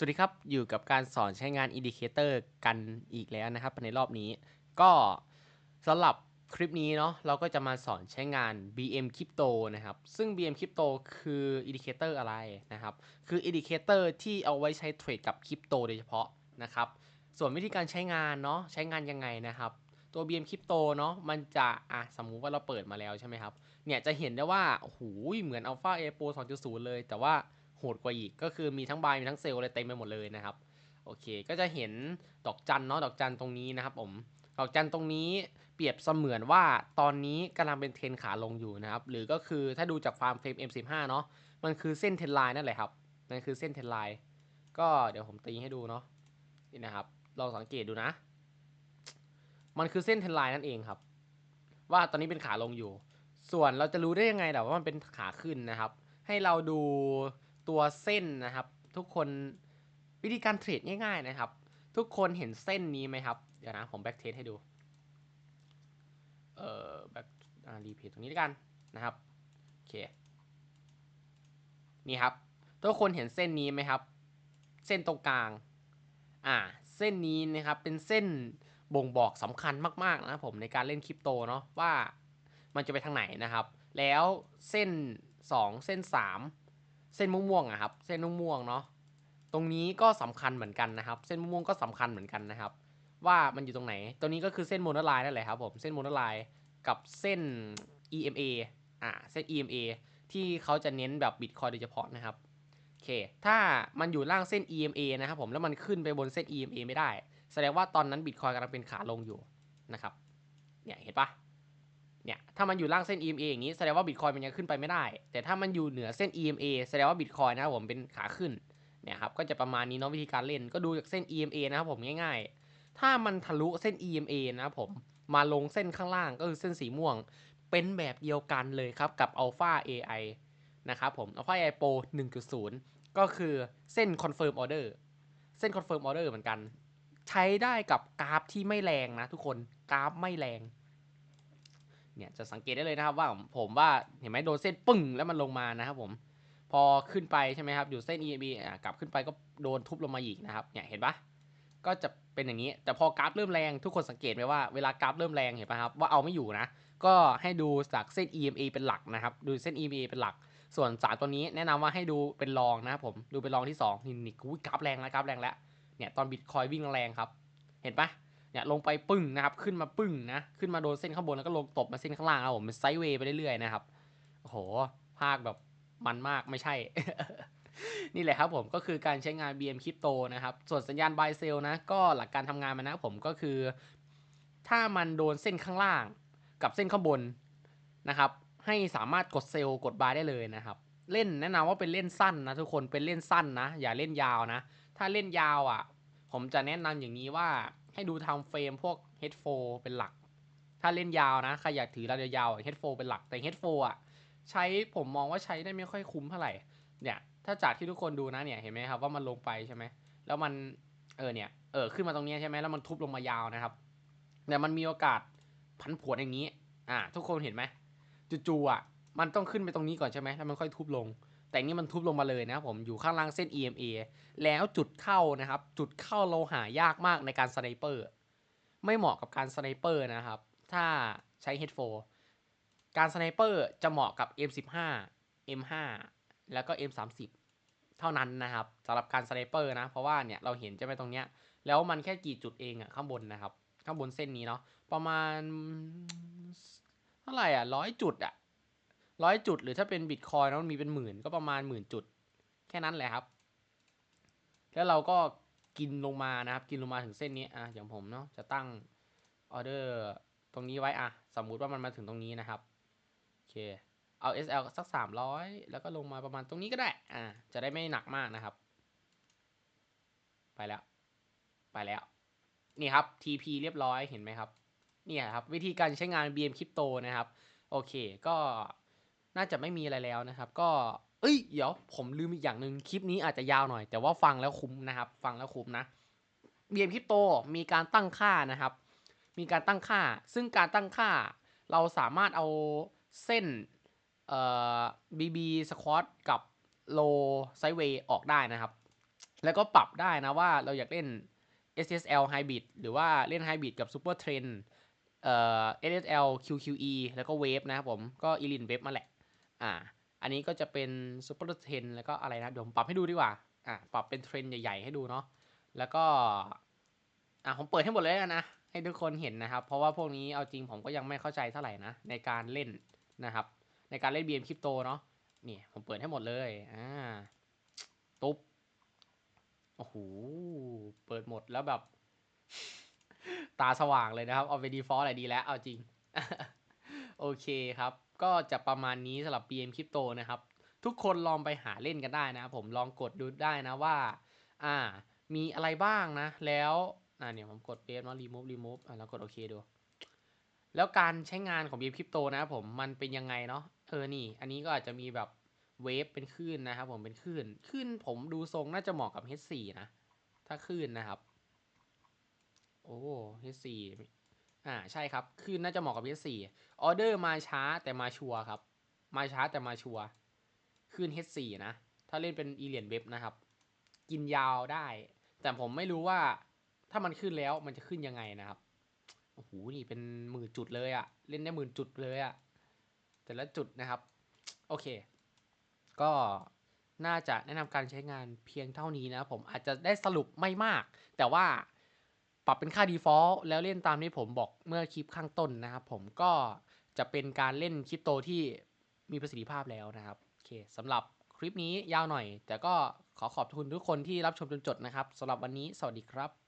สวัสดีครับ อยู่กับการสอนใช้งานอินดิเคเตอร์กันอีกแล้วนะครับ ในรอบนี้ ก็สำหรับคลิปนี้เนาะเราก็จะมาสอนใช้งาน BM Crypto นะครับ ซึ่ง BM Crypto คืออินดิเคเตอร์อะไรนะครับ คืออินดิเคเตอร์ที่เอาไว้ใช้เทรดกับคริปโตโดยเฉพาะนะครับ ส่วนวิธีการใช้งานเนาะใช้งานยังไงนะครับ ตัว BM Crypto เนาะมันจะอะสมมุติว่าเราเปิดมาแล้วใช่ไหมครับเนี่ยจะเห็นได้ว่าโอ้โหเหมือน Alpha A p o 2.0 เลยแต่ว่า โหดกว่าอีก ก็คือมีทั้งบายมีทั้งเซลล์อะไรเต็มไปหมดเลยนะครับ โอเค ก็จะเห็นดอกจันเนาะดอกจันตรงนี้นะครับผมดอกจันตรงนี้เปรียบเสมือนว่าตอนนี้กำลังเป็นเทรนขาลงอยู่นะครับ หรือก็คือถ้าดูจากฟามเฟรม M15 เนาะมันคือเส้นเทรนไลน์นั่นแหละครับนั่นคือเส้นเทรนไลน์ก็เดี๋ยวผมตีให้ดูเนาะนี่นะครับลองสังเกตดูนะ มันคือเส้นเทรนไลน์นั่นเองครับ ว่าตอนนี้เป็นขาลงอยู่ ส่วนเราจะรู้ได้ยังไงแต่ว่ามันเป็นขาขึ้นนะครับ ให้เราดู ตัวเส้นนะครับ ทุกคนวิธีการเทรดง่ายๆนะครับ ทุกคนเห็นเส้นนี้ไหมครับ เดี๋ยวนะผมแบ็กเทสให้ดู เอ่อแบ็กรีเพทตรงนี้ด้วยกันนะครับโอเคนี่ครับ ทุกคนเห็นเส้นนี้ไหมครับ เส้นตรงกลาง อ่า เส้นนี้นะครับเป็นเส้นบ่งบอกสำคัญมากๆนะผมในการเล่นคริปโตเนาะว่ามันจะไปทางไหนนะครับ แล้วเส้น 2 เส้น 3 เส้นม่วงๆอะครับ เส้นม่วงๆเนาะตรงนี้ก็สำคัญเหมือนกันนะครับ เส้นม่วงก็สำคัญเหมือนกันนะครับ ว่ามันอยู่ตรงไหน ตัวนี้ก็คือเส้นโมโนไลน์นั่นแหละครับผมเส้นโมโนไลน์กับเส้น EMA อ่าเส้น EMA ที่เขาจะเน้นแบบบิตคอยโดยเฉพาะนะครับโอเคถ้ามันอยู่ล่างเส้น EMA นะครับผมแล้วมันขึ้นไปบนเส้น EMA ไม่ได้ แสดงว่าตอนนั้นบิตคอยกำลังเป็นขาลงอยู่นะครับเนี่ยเห็นปะ เนี่ยถ้ามันอยู่ล่างเส้น EMA อย่างนี้แสดงว่าบิตคอยมันยังขึ้นไปไม่ได้ แต่ถ้ามันอยู่เหนือเส้น EMA แสดงว่าบิตคอยนะครับผมเป็นขาขึ้นเนี่ยครับก็จะประมาณนี้เนาะวิธีการเล่นก็ดูจากเส้น EMA นะครับผมง่ายๆ ถ้ามันทะลุเส้น EMA นะครับผมมาลงเส้นข้างล่างก็คือเส้นสีม่วง เป็นแบบเดียวกันเลยครับกับ Alpha AI นะครับผม Alpha AI Pro 1.0 ก็คือเส้น confirm order เส้น confirm order เหมือนกัน ใช้ได้กับกราฟที่ไม่แรงนะทุกคนกราฟไม่แรง เนี่ยจะสังเกตได้เลยนะครับว่าผมว่าเห็นไหมโดนเส้นปึ้งแล้วมันลงมานะครับผมพอขึ้นไปใช่ไหมครับอยู่เส้น EMB อะกลับขึ้นไปก็โดนทุบลงมาอีกนะครับเนี่ยเห็นปะก็จะเป็นอย่างนี้แต่พอกราฟเริ่มแรงทุกคนสังเกตไหมว่าเวลากราฟเริ่มแรงเห็นปะครับว่าเอาไม่อยู่นะ ก็ให้ดูจากเส้น EMA เป็นหลักนะครับ ดูเส้น EMA เป็นหลัก ส่วนสารตัวนี้แนะนำว่าให้ดูเป็นรองนะครับผมดูเป็นรองที่2นี่นี่กราฟแรงแล้วกราฟแรงแล้วเนี่ยตอนบิตคอยวิ่งแรงครับ เห็นปะ เนี่ยลงไปปึ้งนะครับ ขึ้นมาปึ้งนะขึ้นมาโดนเส้นข้างบนแล้วก็ลงตบมาเส้นข้างล่างครับผมเป็นไซด์เวย์ไปเรื่อยๆนะครับโอ้โหภาคแบบมันมากไม่ใช่ นี่แหละครับผมก็คือการใช้งาน BM Crypto นะครับ ส่วนสัญญาณ buy sell นะ ก็หลักการทำงานมันนะผมก็คือ ถ้ามันโดนเส้นข้างล่างกับเส้นข้างบนนะครับ ให้สามารถกดเซลล์กดบายได้เลยนะครับ เล่นแนะนำว่าเป็นเล่นสั้นนะทุกคนเป็นเล่นสั้นนะ อย่าเล่นยาวนะ ถ้าเล่นยาวอะ ผมจะแนะนำอย่างนี้ว่าให้ดูทำเฟรมพวก H4 เป็นหลัก ถ้าเล่นยาวนะใครอยากถือระยะยาวๆ H4 เป็นหลักแต่ H4 อะใช้ผมมองว่าใช้ได้ไม่ค่อยคุ้มเท่าไหร่เนี่ยถ้าจากที่ทุกคนดูนะเนี่ยเห็นไหมครับว่ามันลงไปใช่ไหมแล้วมันเออเนี่ยเออขึ้นมาตรงนี้ใช่ไหมแล้วมันทุบลงมายาวนะครับเนี่ยมันมีโอกาสผันผวนอย่างนี้ อ่า ทุกคนเห็นไหมจู่ๆอะมันต้องขึ้นไปตรงนี้ก่อนใช่ไหมแล้วมันค่อยทุบลง แต่นี่มันทุบลงมาเลยนะครับผมอยู่ข้างล่างเส้น EMA แล้วจุดเข้านะครับ จุดเข้าเราหายากมากในการสไนเปอร์ไม่เหมาะกับการสไนเปอร์นะครับ ถ้าใช้ H4 การสไนเปอร์จะเหมาะกับ M15 M5 แล้วก็ M30 เท่านั้นนะครับสำหรับการสไนเปอร์นะ เพราะว่าเนี่ยเราเห็นจะไปตรงเนี้ย แล้วมันแค่กี่จุดเองอะข้างบนนะครับ ข้างบนเส้นนี้เนาะประมาณเท่าไหร่อะร้อยจุดอะ ร้อยจุด หรือถ้าเป็นบิตคอยน์มันมีเป็นหมื่นก็ประมาณหมื่นจุด แค่นั้นแหละครับ แล้วเราก็กินลงมานะครับ กินลงมาถึงเส้นนี้อะอย่างผมเนาะจะตั้งออเดอร์ตรงนี้ไว้อะ สมมุติว่ามันมาถึงตรงนี้นะครับโอเคเอา SL สักสามร้อยแล้วก็ลงมาประมาณตรงนี้ก็ได้อ่าจะได้ไม่หนักมากนะครับ ไปแล้ว ไปแล้ว นี่ครับ TP เรียบร้อยเห็นไหมครับ เนี่ยครับ วิธีการใช้งาน BM Crypto นะครับ โอเค ก็ น่าจะไม่มีอะไรแล้วนะครับ ก็เอ้ยเดี๋ยวผมลืมอีกอย่างหนึ่งคลิปนี้อาจจะยาวหน่อย แต่ว่าฟังแล้วคุ้มนะครับ ฟังแล้วคุ้มนะ BM Crypto มีการตั้งค่านะครับ มีการตั้งค่า ซึ่งการตั้งค่าเราสามารถเอาเส้นเอ่อ BB Squat กับ Low Sideway ออกได้นะครับ แล้วก็ปรับได้นะว่าเราอยากเล่น SSL Hybrid หรือว่าเล่น Hybrid กับ Super Trend เอ่อ SSL QQE แล้วก็ Wave นะครับผม ก็ e l i n Wave มาแหละ อ่า อันนี้ก็จะเป็น Super Trend แล้วก็อะไรนะเดี๋ยวผมปรับให้ดูดีกว่า อ่า ปรับเป็นเทรนใหญ่ๆให้ดูเนาะ แล้วก็ อ่าผมเปิดให้หมดเลยกันนะ ให้ทุกคนเห็นนะครับ เพราะว่าพวกนี้เอาจริงผมก็ยังไม่เข้าใจเท่าไหร่นะ ในการเล่นนะครับ ในการเล่น BM Crypto เนาะ นี่ผมเปิดให้หมดเลย อ่า ตุ๊บ โอ้โห เปิดหมดแล้วแบบ ตาสว่างเลยนะครับ เอาไป default อะไรดีแล้ว เอาจริง โอเคครับ ก็จะประมาณนี้สำหรับ BM Crypto นะครับ ทุกคนลองไปหาเล่นกันได้นะผมลองกดดูได้นะว่า อ่า มีอะไรบ้างนะ แล้วอ่าเนี่ยผมกดเบสเนาะ remove remove อ่าแล้วกดโอเคดู แล้วการใช้งานของ BM Crypto นะครับผมมันเป็นยังไงเนาะเออนี่ อันนี้ก็อาจจะมีแบบเวฟเป็นคลื่นนะครับผมเป็นคลื่นคลื่นผมดูทรงน่าจะเหมาะกับ H4 นะ ถ้าคลื่นนะครับ โอ้ H4 อ่าใช่ครับคลื่นน่าจะเหมาะกับ H4 ออเดอร์มาช้าแต่มาชัวร์ครับ มาช้าแต่มาชัวร์คลื่น H4 นะ ถ้าเล่นเป็นอีเลียนเว็บนะครับ กินยาวได้ แต่ผมไม่รู้ว่าถ้ามันขึ้นแล้วมันจะขึ้นยังไงนะครับโอ้โหนี่เป็นหมื่นจุดเลยอะเล่นได้หมื่นจุดเลยอะแต่ละจุดนะครับ โอเค ก็น่าจะแนะนำการใช้งานเพียงเท่านี้นะครับผมอาจจะได้สรุปไม่มาก แต่ว่า ปรับเป็นค่า default แล้วเล่นตามที่ผมบอกเมื่อคลิปข้างต้นนะครับ ผมก็จะเป็นการเล่นคริปโตที่มีประสิทธิภาพแล้วนะครับโอเคสำหรับคลิปนี้ยาวหน่อย แต่ก็ขอขอบคุณทุกคนที่รับชมจนจบนะครับสำหรับวันนี้สวัสดีครับ